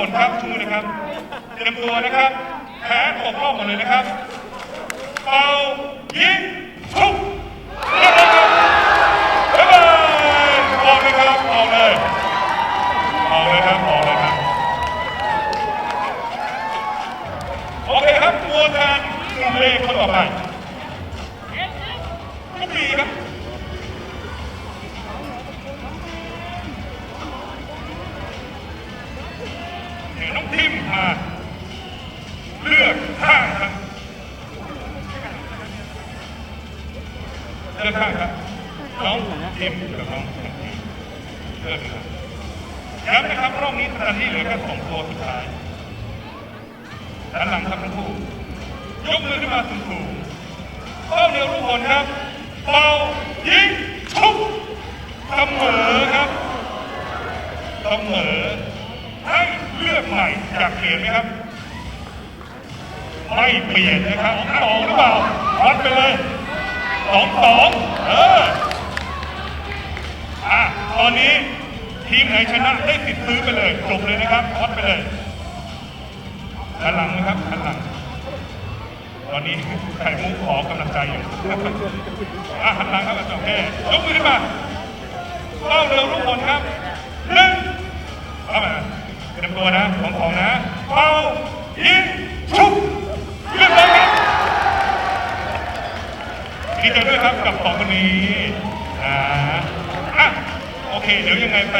คนะครับ เตรียมตัวนะครับแขนอกรอบหมดเลยนะครับ เป่ายิงชุบเรียบร้อยครับบ๊ายบายออกเลยครับออกเลยออกเลยครับออกเลยครับ โอเคครับตัวแทนกลุ่มเลคนต่อไปาเลือกข้างครับเลือกข้างครับน้องทิมกับน้องเลือกครับย้ำนะครับรอบนี้สถานที่เหลือแค่สองตัวสุดท้ายด้านหลังครับทั้งคู่ยกมือขึ้นมาสูงๆเป้าเดียวรู้ผลครับเป่ายิงชุบเสมอครับเสมอ ให้เลือกใหม่อยากเปลี่ยนไหมครับ ไม่เปลี่ยนนะครับสองหรือเปล่าวัดไปเลยสองสองเอออะตอนนี้ทีมไหนชนะได้ติดซื้อไปเลยจบเลยนะครับวัดไปเลยหันหลังนะครับหันหลังตอนนี้ไข่มุกขอกำลังใจอยู่อะหันหลังครับโอเคยกมือขึ้นมาเป้าเร็วทุกคนครับหนึ่งเอามา ตัวนะของของนะเป่ายิงชุบเรียบร้อยครับดีใจด้วยครับกับสองคนนี้อ่าอะโอเค เดี๋ยวยังไงไป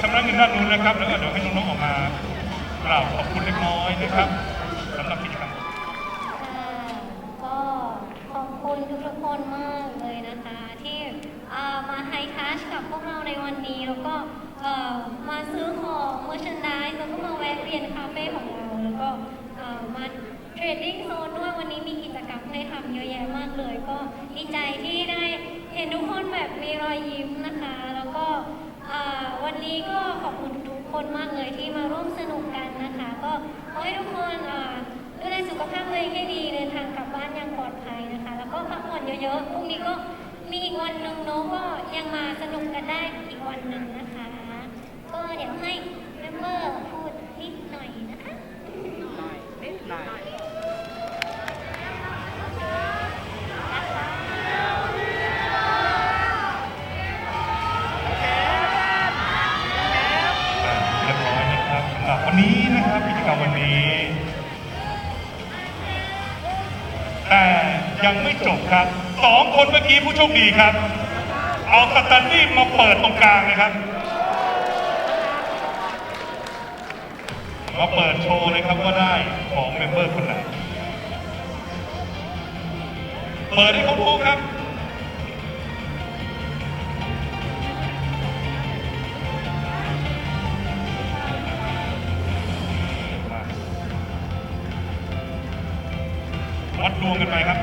ชำระเงินด้านนู้นนะครับ แล้วก็เดี๋ยวให้น้องๆออกมากล่าวขอบคุณเล็กน้อยนะครับสำหรับกิจกรรม ก็ขอบคุณทุกๆคนมากเลยนะคะ ที่อ่อมาไฮทัชกับพวกเราในวันนี้แล้วก็ เอ่อมาซื้อของเมอร์ชันดายแล้วก็มาแวะเวียนคาเฟ่ของเรา แล้วก็เอ่อมาเทรดดิ้งโซนด้วยวันนี้มีกิจกรรมให้ทำเยอะแยะมากเลย ก็ดีใจที่ได้เห็นทุกคนแบบมีรอยยิ้มนะคะ แล้วก็เอ่อวันนี้ก็ขอบคุณทุกคนมากเลยที่มาร่วมสนุกกันนะคะ ก็ขอให้ทุกคนเอ่อดูแลสุขภาพตัวเองให้ดีเดินทางกลับบ้านอย่างปลอดภัยนะคะ แล้วก็พักผ่อนเยอะๆพรุ่งนี้ก็มีอีกวันหนึ่งเนาะก็ยังมาสนุกกันได้อีกวันหนึ่งนะคะ ก็เดี๋ยวให้เมมเบอร์พูดนิดหน่อยนะคะเรียบร้อยนะครับสำหรับวันนี้นะครับกิจกรรมวันนี้ แต่ยังไม่จบครับสองคนเมื่อกี้ผู้โชคดีครับ เอาสแตนดี้มาเปิดตรงกลางเลยครับ มาเปิดโชว์เลยครับว่าได้ของเมมเบอร์คนไหน เปิดให้เขาดูครับวัดดวงกันไปครับ